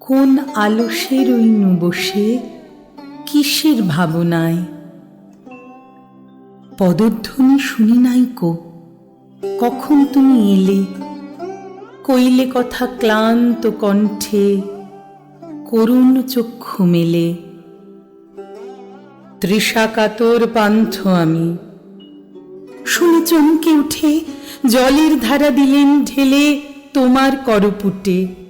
কোন আলসের ওই বসে কিসের ভাবনায়? পদধ্বনি শুনি নাই কো, কখন তুমি এলে? কইলে কথা ক্লান্ত কণ্ঠে, করুণ চক্ষু মেলে। তৃষাকাতর পান্থ আমি, শুনে চমকে উঠে, জলের ধারা দিলেন ঢেলে তোমার করপুটে।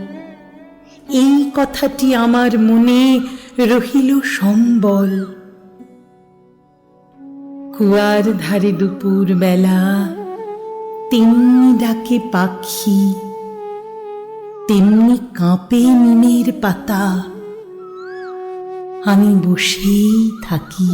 এই কথাটি আমার মনে রহিল সম্বল। কুয়ার ধারে দুপুর বেলা তেমনি ডাকে পাখি, তেমনি কাঁপে নিমের পাতা। আমি বসেই থাকি।